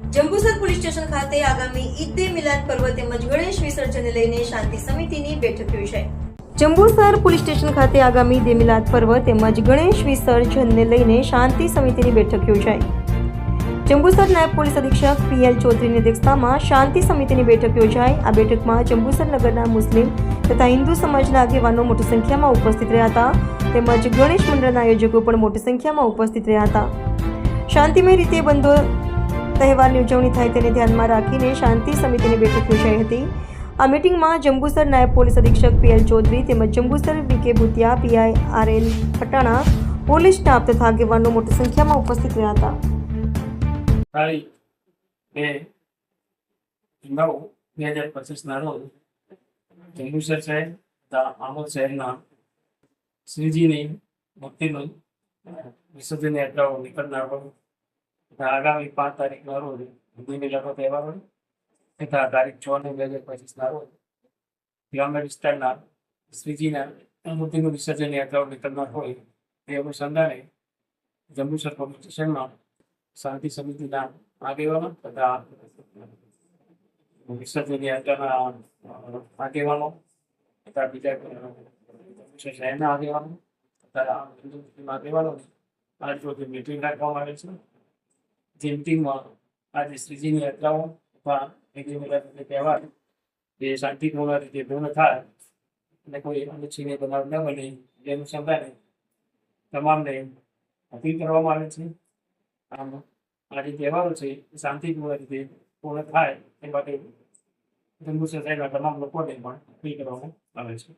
Jambusar police station ખાતે આગામી ઈદ મિલાદ પર્વ તેમજ ગણેશ વિસર્જનને લઈને શાંતિ સમિતિની બેઠક યોજાઈ. જંબુસર પોલીસ સ્ટેશન ખાતે આગામી ઈદ મિલાદ પર્વ તેમજ ગણેશ વિસર્જનને લઈને શાંતિ સમિતિની બેઠક યોજાઈ. જંબુસર નાયબ પોલીસ અધિક્ષક પીએલ ચૌધરીની અધ્યક્ષતામાં શાંતિ સમિતિની બેઠક યોજાઈ. આ બેઠકમાં જંબુસર નગરના મુસ્લિમ તથા હિન્દુ સમાજના આગેવાનો મોટી સંખ્યામાં ઉપસ્થિત રહ્યા હતા. તેમજ ગણેશ મંડળના આયોજકો પણ મોટી સંખ્યામાં ઉપસ્થિત રહ્યા હતા. શાંતિમય રીતે બંધો તહેવારની ઉજવણી થાય તેને ધ્યાનમાં રાખીને શાંતિ સમિતિની બેઠક યોજાઈ હતી. આ મિટિંગમાં જંબુસર નાયબ પોલીસ અધિક્ષક પીએલ ચૌધરી તેમજ Jambusar VK Bhutiya PI R L Patana, police staff તથા આગેવાનો મોટી સંખ્યામાં ઉપસ્થિત રહ્યા હતા. નવ બે હજાર પચીસના રોજ જંબુસર શહેર તથા આમોદ શહેરના શ્રીજીની મૂર્તિનું વિસર્જન યાત્રાઓ નીકળનાર આગામી પાંચ તારીખના રોજ હિન્દુ મિલાદનો તહેવાર હોય તથા તારીખ છ ને બે હજાર પચીસના રોજ ગ્રામ્ય વિસ્તારના શ્રીજીના મૂર્તિનું વિસર્જન યાત્રાઓ નીકળનાર હોય તે અનુસંધાને જંબુસર પબ્લિક સ્ટેશનમાં શાંતિ સમિતિના આગેવાનો તથા વિસર્જન યાત્રાના આગેવાનો તથા બીજા શહેરના આગેવાનો તથા આગેવાનો આજ રોજ મીટિંગ રાખવામાં આવે છે. જે મિટિંગમાં આજે શ્રીજીની યાત્રાઓ અથવા હિન્દુ તહેવાર એ શાંતિપૂર્ણ રીતે પૂર્ણ થાય, અને કોઈ અનુચ્છીને બનાવ ન બને એ અનુસંધાને તમામને અપીલ કરવામાં આવે છે. આમ, આ જે તહેવારો છે, એ શાંતિપૂર્ણ રીતે પૂર્ણ થાય એ માટે જંબુસર શહેરના તમામ લોકોને પણ અપીલ કરવામાં આવે છે.